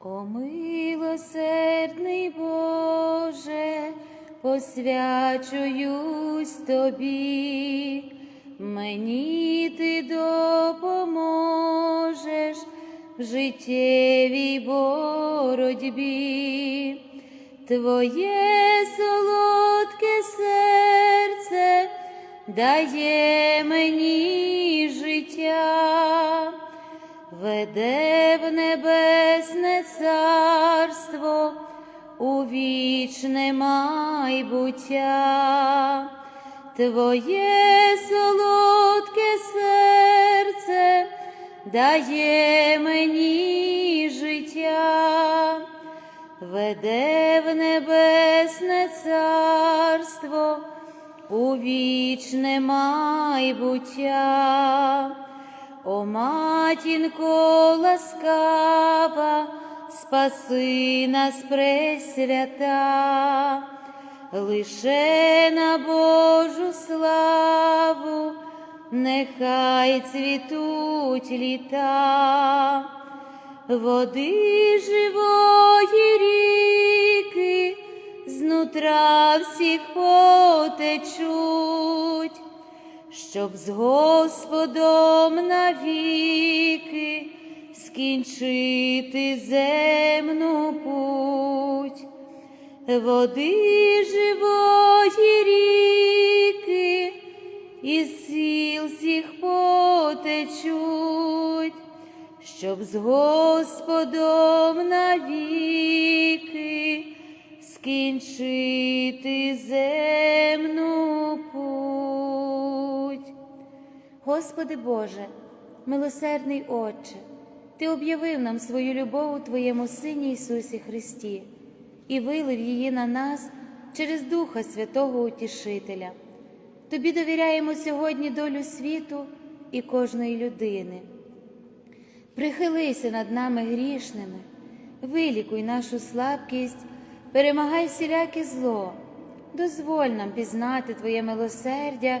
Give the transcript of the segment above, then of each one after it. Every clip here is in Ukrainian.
О милосердний Боже, посвячуюсь тобі, мені ти допоможеш в життєвій боротьбі, Твоє солодке серце дає мені життя веде в небесне царство у вічне майбуття, Твоє солодке серце дає мені життя, веде в небесне царство у вічне майбуття. О матінко ласкава, спаси нас пресвята, лише на Божу славу, нехай цвітуть літа, води живої ріки, знутра всіх потечуть щоб з Господом навіки скінчити земну путь, води живої ріки, із сіл всіх потечуть, щоб з Господом навіки скінчити земну Господи Боже, милосердний Отче, Ти об'явив нам свою любов у Твоєму Сині Ісусі Христі і вилив її на нас через Духа Святого Утішителя. Тобі довіряємо сьогодні долю світу і кожної людини. Прихилися над нами грішними, вилікуй нашу слабкість, перемагай всіляке зло, дозволь нам пізнати Твоє милосердя,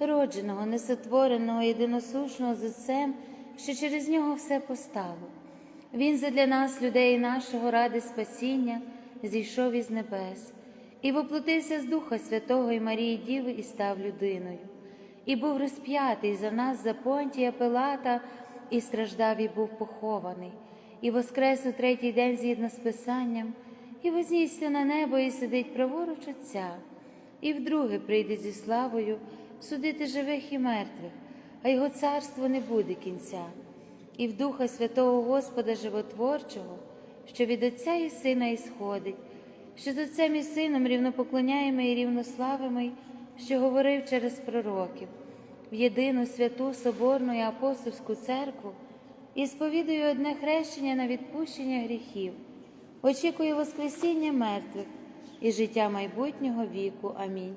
родженого, несотвореного, єдиносушного з Отцем, що через нього все постало. Він задля нас, людей нашого, ради спасіння, зійшов із небес і воплотився з Духа Святого і Марії Діви і став людиною, і був розп'ятий за нас за понтія Пилата, і страждав, і був похований. І воскрес у третій день згідно з Писанням, і вознісся на небо, і сидить праворуч Отця, і вдруге прийде зі славою судити живих і мертвих, а його царство не буде кінця, і в Духа Святого Господа Животворчого, що від Отця і Сина ісходить, що з Отцем і Сином рівнопоклоняємо і рівнославимо, що говорив через пророків, в єдину святу Соборну і апостольську церкву і сповідую одне хрещення на відпущення гріхів, очікую Воскресіння мертвих і життя майбутнього віку. Амінь.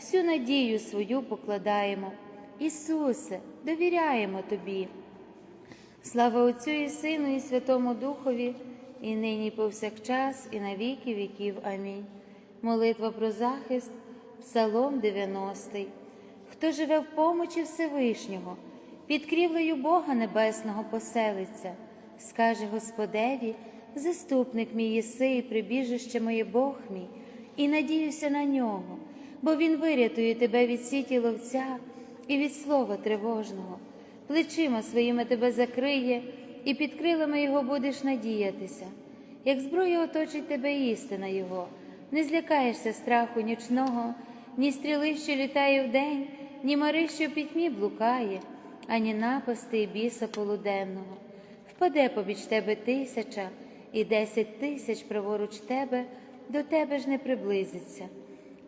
всю надію свою покладаємо. Ісусе, довіряємо Тобі. Слава Отцю і Сину, і Святому Духові, і нині, і повсякчас, і на віки віків. Амінь. Молитва про захист, Псалом 90. Хто живе в помочі Всевишнього, під крівлею Бога Небесного поселиться, скаже Господеві, заступник мій єси, і прибіжище моє Бог мій, і надіюся на нього, бо Він вирятує тебе від сіті ловця і від слова тривожного плечима своїми тебе закриє, і під крилами Його будеш надіятися. Як зброя оточить тебе істина Його, не злякаєшся страху нічного, ні стріли, що літає вдень, ні мари, що пітьмі блукає, ані напасти і біса полуденного. Впаде побіч тебе тисяча, і десять тисяч праворуч тебе, до тебе ж не приблизиться.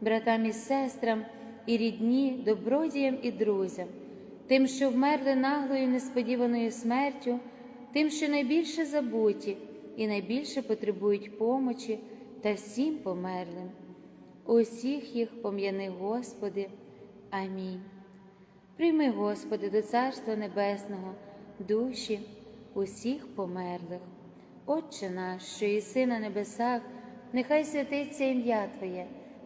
братам і сестрам, і рідні, добродіям і друзям, тим, що вмерли наглою несподіваною смертю, тим, що найбільше забуті і найбільше потребують помочі та всім померлим. Усіх їх пом'яни, Господи. Амінь. Прийми, Господи, до Царства Небесного, душі усіх померлих. Отче наш, що єси на небесах, нехай святиться ім'я Твоє,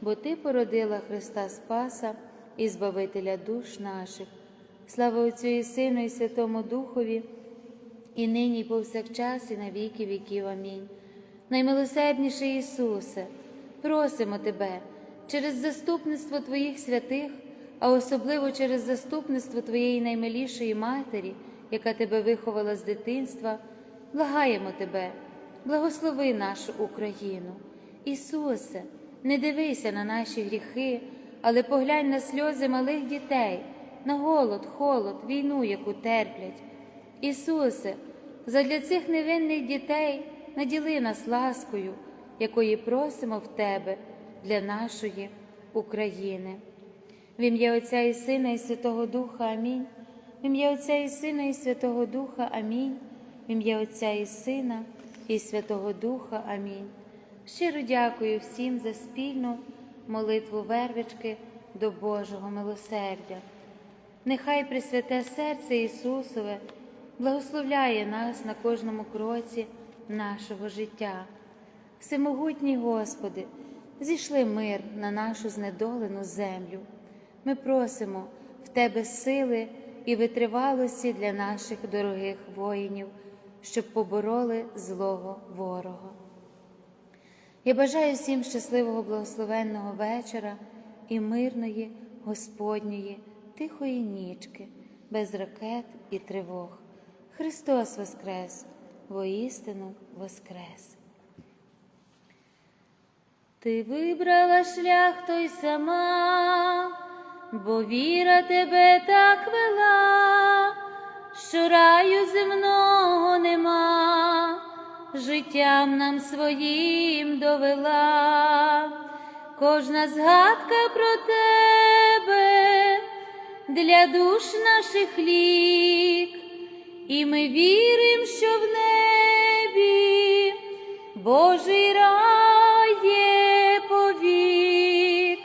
бо Ти породила Христа Спаса і Збавителя душ наших. Слава Отцю і Сину, і Святому Духові, і нині, і повсякчас, і на віки віків. Амінь. Наймилосердніший Ісусе, просимо Тебе через заступництво Твоїх святих, а особливо через заступництво Твоєї наймилішої Матері, яка Тебе виховала з дитинства, благаємо Тебе, благослови нашу Україну. Ісусе, не дивися на наші гріхи, але поглянь на сльози малих дітей, на голод, холод, війну, яку терплять. Ісусе, задля цих невинних дітей наділи нас ласкою, якої просимо в Тебе для нашої України. В ім'я Отця і Сина, і Святого Духа Амінь. В ім'я Отця і Сина, і Святого Духа Амінь. В ім'я Отця і Сина, і Святого Духа Амінь. Щиро дякую всім за спільну молитву вервички до Божого милосердя. Нехай Пресвяте серце Ісусове благословляє нас на кожному кроці нашого життя. Всемогутній Господи, зійшли мир на нашу знедолену землю. Ми просимо в Тебе сили і витривалості для наших дорогих воїнів, щоб побороли злого ворога. Я бажаю всім щасливого благословенного вечора і мирної Господньої, тихої нічки, без ракет і тривог. Христос Воскрес, воістину Воскрес. Ти вибрала шлях той сама, бо віра тебе так вела, що раю земного нема, життям нам своїм довела, кожна згадка про тебе для душ наших лік, і ми віримо, що в небі Божий рай є повік,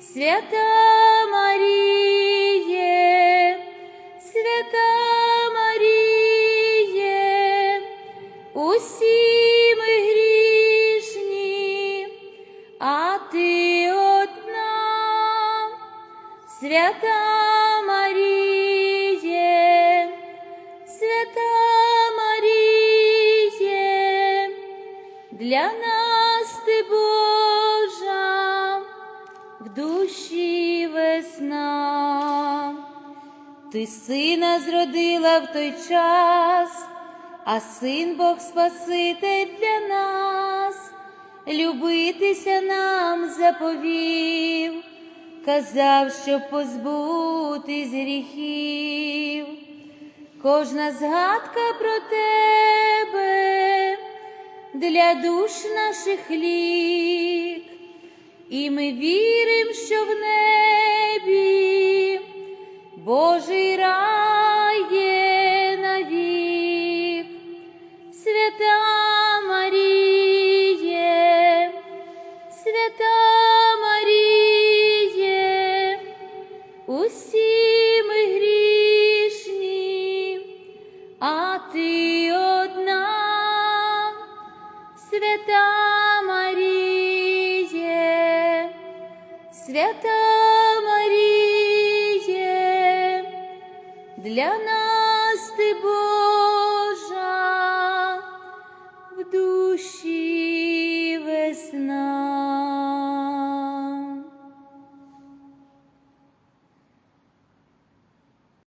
свята ти сина зродила в той час, а син Бог Спаситель для нас, любитися нам заповів, казав, щоб позбутись гріхів. Кожна згадка про тебе для душ наших лік, і ми віримо, що в небі Божий рай є навік, свята Маріє, свята